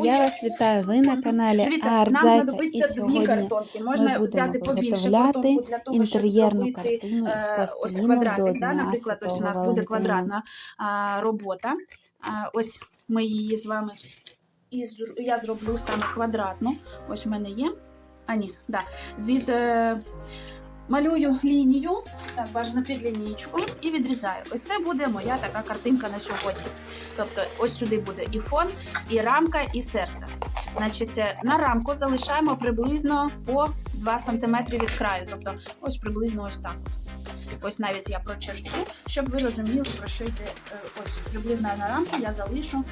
Я вас вітаю. Ви на каналі Дивіться. І сьогодні ми будемо виготовляти інтер'єрну картину із е, пластиліну до Дня Наприклад, ось у Святого нас буде квадратна робота. Ось ми її з вами і я зроблю саме квадратну. Ось в мене є. А ні, да. Від е, малюю лінію, так, бажано під лінійку, і відрізаю. Ось це буде моя така картинка на сьогодні. Тобто, ось сюди буде і фон, і рамка, і серце. Значить, е, на рамку залишаємо приблизно по 2 см від краю. Тобто, ось приблизно ось так. Ось навіть я прочерчу, щоб ви розуміли, про що йде. е, Ось приблизно на рамку я залишу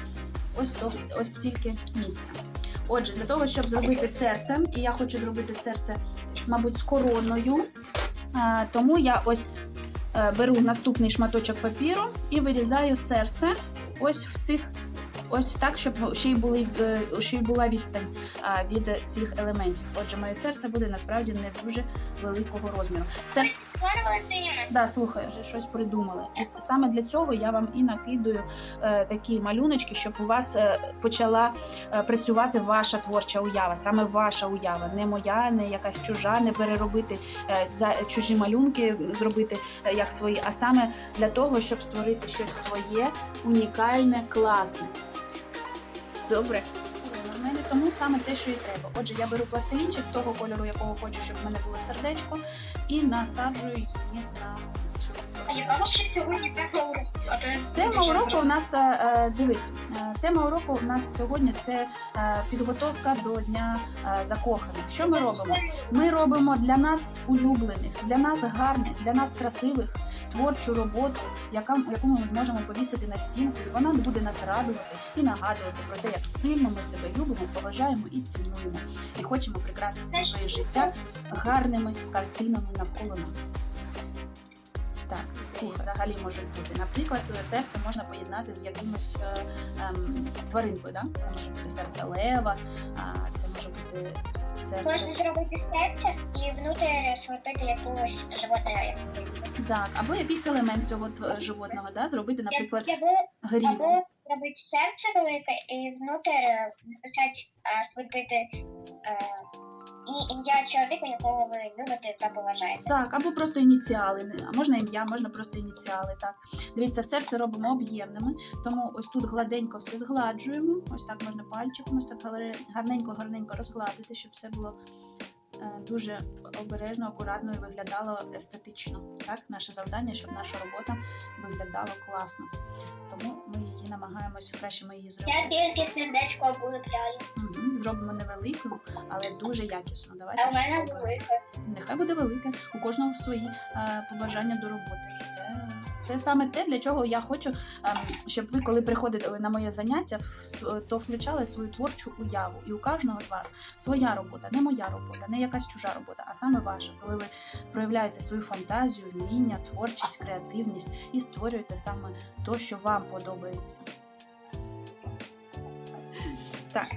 ось то, ось стільки місця. Отже, для того, щоб зробити серце, і я хочу зробити серце, мабуть, з короною, тому я ось е, беру наступний шматочок папіру і вирізаю серце ось в цих. Ось так, щоб ще й були е, ще й була відстань від цих елементів. Отже, моє серце буде насправді не дуже великого розміру. Серце Да, слухаю, вже щось придумали. Саме для цього я вам і накидаю е, такі малюночки, щоб у вас е, почала е, працювати ваша творча уява, саме ваша уява, не моя, не якась чужа, не переробити е, за чужі малюнки, зробити е, як свої, а саме для того, щоб створити щось своє, унікальне, класне. Добре. У мене тому саме те, що і треба. Отже, я беру пластилінчик того кольору, якого хочу, щоб в мене було сердечко, і насаджую її на цю. Тема уроку? У нас е, е, дивись. е, Тема уроку у нас сьогодні це підготовка до дня закоханих. Що ми робимо? Ми робимо для нас улюблених, для нас гарних, для нас красивих творчу роботу, яка яку ми зможемо повісити на стінку, і вона буде нас радувати і нагадувати про те, як сильно ми себе любимо, поважаємо і цінуємо, і хочемо прикрасити своє життя гарними картинами навколо нас. Так, взагалі можуть бути. Наприклад, серце можна поєднати з якимось е, ем, тваринкою. Да? Це може бути серце лева, а це може бути серце. можна зробити серце і внутрі зробити якогось животного. Так, або якийсь елемент цього животного, да? зробити, наприклад, Або, або зробити серце велике і внутрі написати, а, е, і ім'я чоловіка, якого ви любите та поважаєте. Так, або просто ініціали. А можна ім'я, можна просто ініціали. Так. Дивіться, серце робимо об'ємними, тому ось тут гладенько все згладжуємо. Ось так можна пальчиком, ось так гарненько-гарненько розгладити, щоб все було дуже обережно, акуратно і виглядало естетично. Так, наше завдання, щоб наша робота виглядала класно. Тому ми її намагаємося краще ми її Я зробити. тільки сердечко вилепляю, Угу, зробимо невеликою, але дуже якісно. Давайте а в мене велике. Нехай буде велике, у кожного свої е, побажання до роботи. Це, це саме те, для чого я хочу, ем, щоб ви, коли приходили на моє заняття, то включали свою творчу уяву. І у кожного з вас своя робота, не моя робота, не якась чужа робота, а саме ваша, коли ви проявляєте свою фантазію, вміння, творчість, креативність і створюєте саме то, що вам подобається. Так.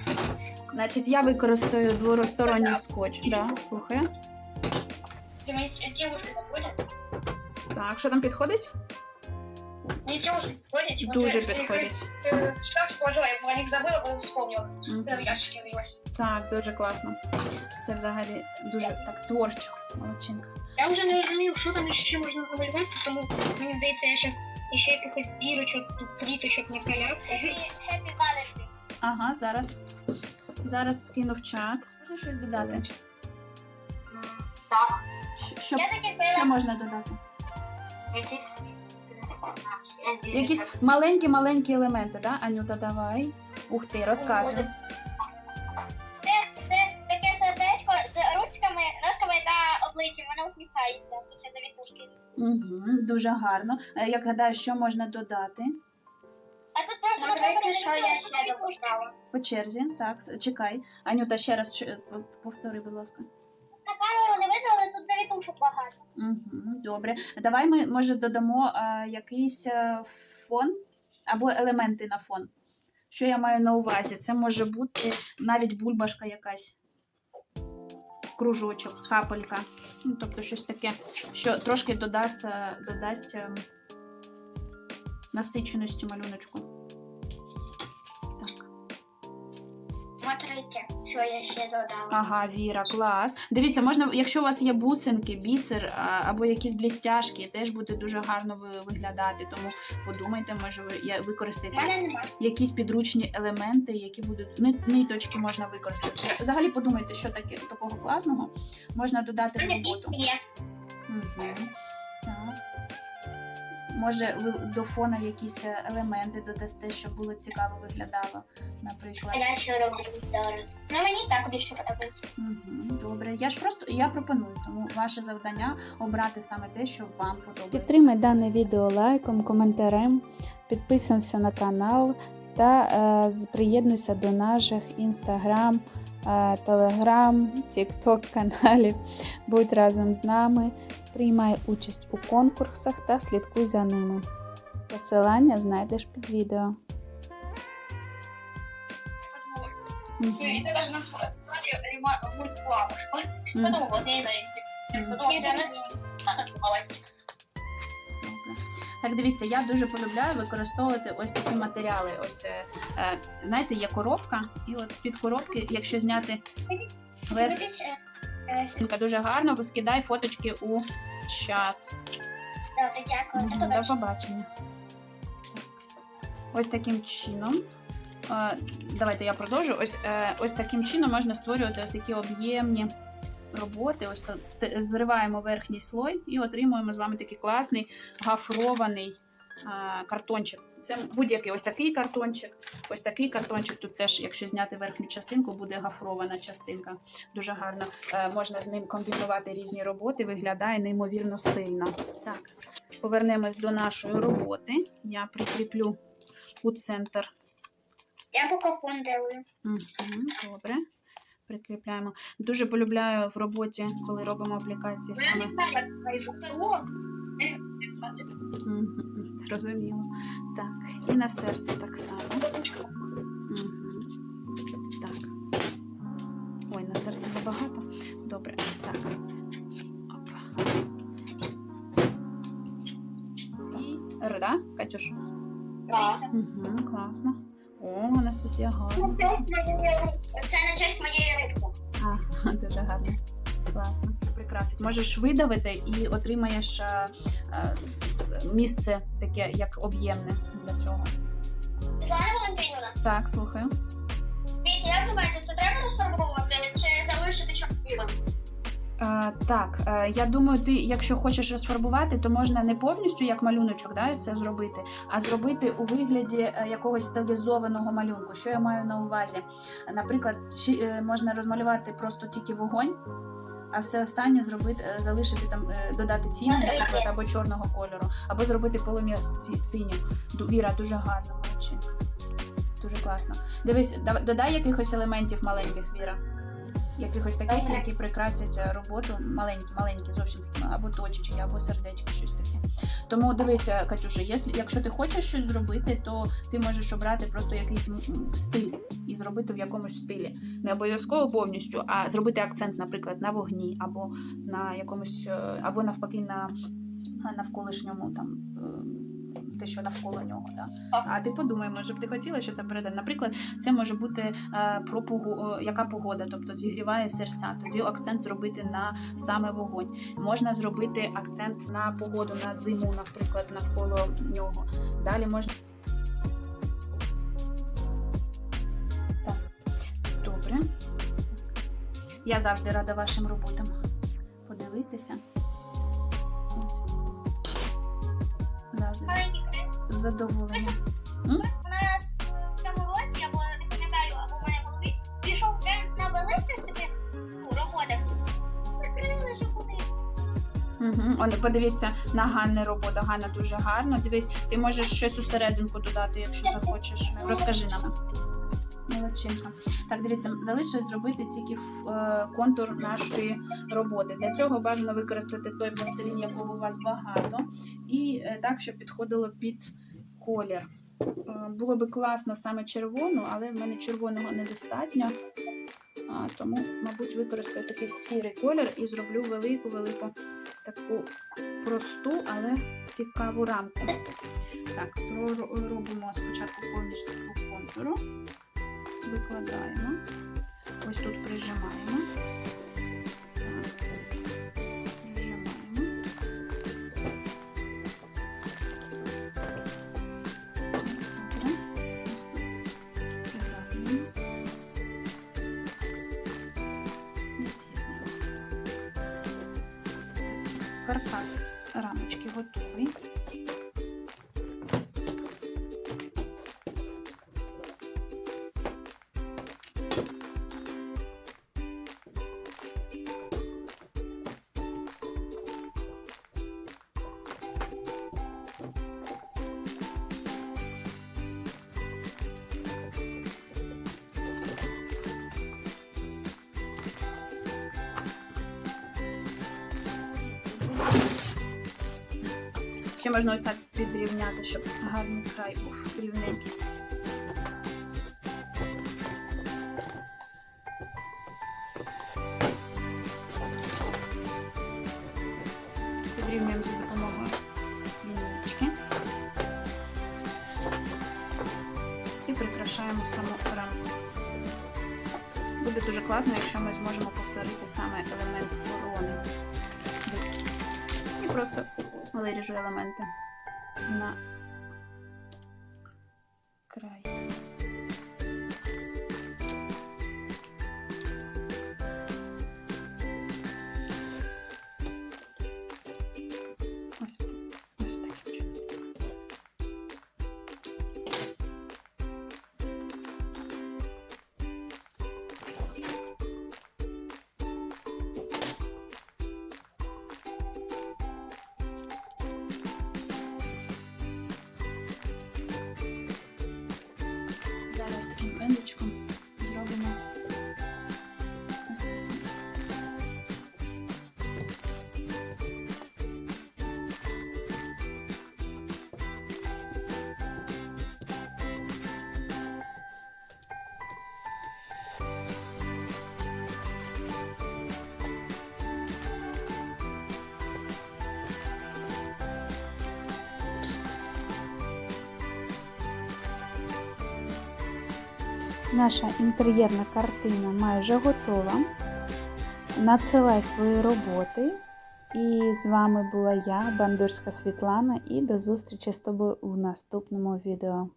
Значить, я використаю двосторонній скотч. Да, слухаю. Девушки підходять? Так, що там підходить? Не девушки підходять. Дуже підходить. шкаф сложила, я про них забыла, бо вспомнила. Мгм. Я в ящике вилась. Так, дуже класно. Це взагалі дуже так творчо. Молодчинка. Я вже не розумію, що там ще можна намалювати, тому мені здається, я зараз ще якихось зірочок, квіточок накаляв. Happy Valentine. Ага, зараз. Зараз скину в чат. Можна щось додати? Так. Що, Я таки що можна додати? Якісь... Якісь маленькі-маленькі елементи, да? Анюта, давай. Ух ти, розказуй. Це, це таке сердечко з ручками, ножками та обличчям, вона усміхається. Це до вітушки. Угу, дуже гарно. Е, Як гадаєш, що можна додати? А тут просто Смотрите, що я ще допускала. По черзі, так, с- чекай. Анюта, ще раз ще- повтори, будь ласка. Завітушок багато. Угу, добре. Давай ми, може, додамо а, якийсь а, фон або елементи на фон. Що я маю на увазі? Це може бути навіть бульбашка якась, кружочок, капелька. Ну, тобто щось таке, що трошки додасть, додасть а, насиченості малюночку. Так. Смотрите, що я ще додала. Ага, Віра, клас. Дивіться, можна, якщо у вас є бусинки, бісер а, або якісь блістяшки, теж буде дуже гарно ви- виглядати. Тому подумайте, може ви я- У використаєте мене немає. якісь підручні елементи, які будуть ни- ниточки можна використати. Взагалі подумайте, що таке такого класного можна додати в роботу. Угу. Так. Може, ви до фона якісь е, елементи додасте, щоб було цікаво виглядало, наприклад. Я що роблю зараз? Ну мені так більше подобається. Угу, добре. Я ж просто я пропоную, тому ваше завдання обрати саме те, що вам подобається. Підтримай дане відео лайком, коментарем, підписуйся на канал та е, приєднуйся до наших інстаграм, телеграм, тікток каналів. Будь разом з нами, приймай участь у конкурсах та слідкуй за ними. Посилання знайдеш під відео. Добре. Так, дивіться, я дуже полюбляю використовувати ось такі матеріали. Ось, е, е, знаєте, є коробка, і от з-під коробки, якщо зняти дуже гарно, скидай фоточки у чат. Добре, дякую. До побачення. Ось таким чином. е, Давайте я продовжу. Ось, е, ось таким чином можна створювати ось такі об'ємні роботи. Ось зриваємо верхній слой і отримуємо з вами такий класний гафрований е, картончик. Це будь-який ось такий картончик, ось такий картончик. Тут теж, якщо зняти верхню частинку, буде гафрована частинка. Дуже гарно е, можна з ним комбінувати різні роботи, виглядає неймовірно стильно. Так, повернемось до нашої роботи. Я прикріплю у центр. Я поки фон делаю. Угу, добре. Прикріпляємо. Дуже полюбляю в роботі, коли робимо аплікації саме. Мгм, Зрозуміло. Так, і на серце так само. Так. Ой, на серце забагато. Добре. Так. Оп. І Р, да, Катюш? Угу, класно. О, Анастасія гарно. Це на честь моєї рибки. А, дуже гарно. Класно. Прикрасить. Можеш видавити і отримаєш е, е, місце таке, як об'ємне для цього. Світлана Валентинівна, Так, слухаю. дивіться, як думаєте, це треба розфарбовувати чи залишити чорним? Е, так, е, я думаю, ти, якщо хочеш розфарбувати, то можна не повністю як малюночок да, це зробити, а зробити у вигляді е, якогось стилізованого малюнку. Що я маю на увазі? Наприклад, чи, е, можна розмалювати просто тільки вогонь, а все останнє зробити, е, залишити там, е, додати тінь, наприклад, або чорного кольору, або зробити полум'я синім. Віра, дуже гарно мальчик. Дуже класно. Дивись, да- додай якихось елементів маленьких, Віра. Якихось таких, які прикрасять е, роботу маленькі, маленькі, зовсім такі, або точечки, або сердечки, щось таке. Тому дивися, Катюша, якщо ти хочеш щось зробити, то ти можеш обрати просто якийсь стиль і зробити в якомусь стилі. Не обов'язково повністю, а зробити акцент, наприклад, на вогні, або на якомусь, е, або навпаки на е, навколишньому там. Те, що навколо нього, да. А ти подумай, може б ти хотіла що там передати. Наприклад, це може бути е, про пого... яка погода, тобто зігріває серця. Тоді акцент зробити на саме вогонь. Можна зробити акцент на погоду, на зиму, наприклад, навколо нього. Далі можна. Так, добре. Я завжди рада вашим роботам. Подивитися. З задоволенням. У нас в цьому році, або не пам'ятаю, або в мене в голові, пішов тренд на великих таких ну, роботах. Закрили. Угу. Он, подивіться на Ганни робота. Ганна дуже гарна. Дивись, ти можеш щось усерединку додати, якщо захочеш. Розкажи нам. Молодчинка. Так, дивіться, залишилось зробити тільки е, контур нашої роботи. Для цього бажано використати той пластилін, якого у вас багато, і е, так, щоб підходило під колір. Було би класно саме червону, але в мене червоного недостатньо. Тому, мабуть, використаю такий сірий колір і зроблю велику-велику таку просту, але цікаву рамку. Так, робимо спочатку повністю по контуру. викладаємо. Ось тут прижимаємо. Каркас рамочки готовий. Ще можна ось так підрівняти, щоб гарний край був рівненький. Підрівнюємо за допомогою лінійки. І прикрашаємо саму рамку. Буде дуже класно, якщо ми зможемо повторити саме елемент корони. І просто виріжу елементи. На Зараз таким Наша інтер'єрна картина майже готова. Надсилай свої роботи. І з вами була я, Бандурська Світлана, і до зустрічі з тобою у наступному відео.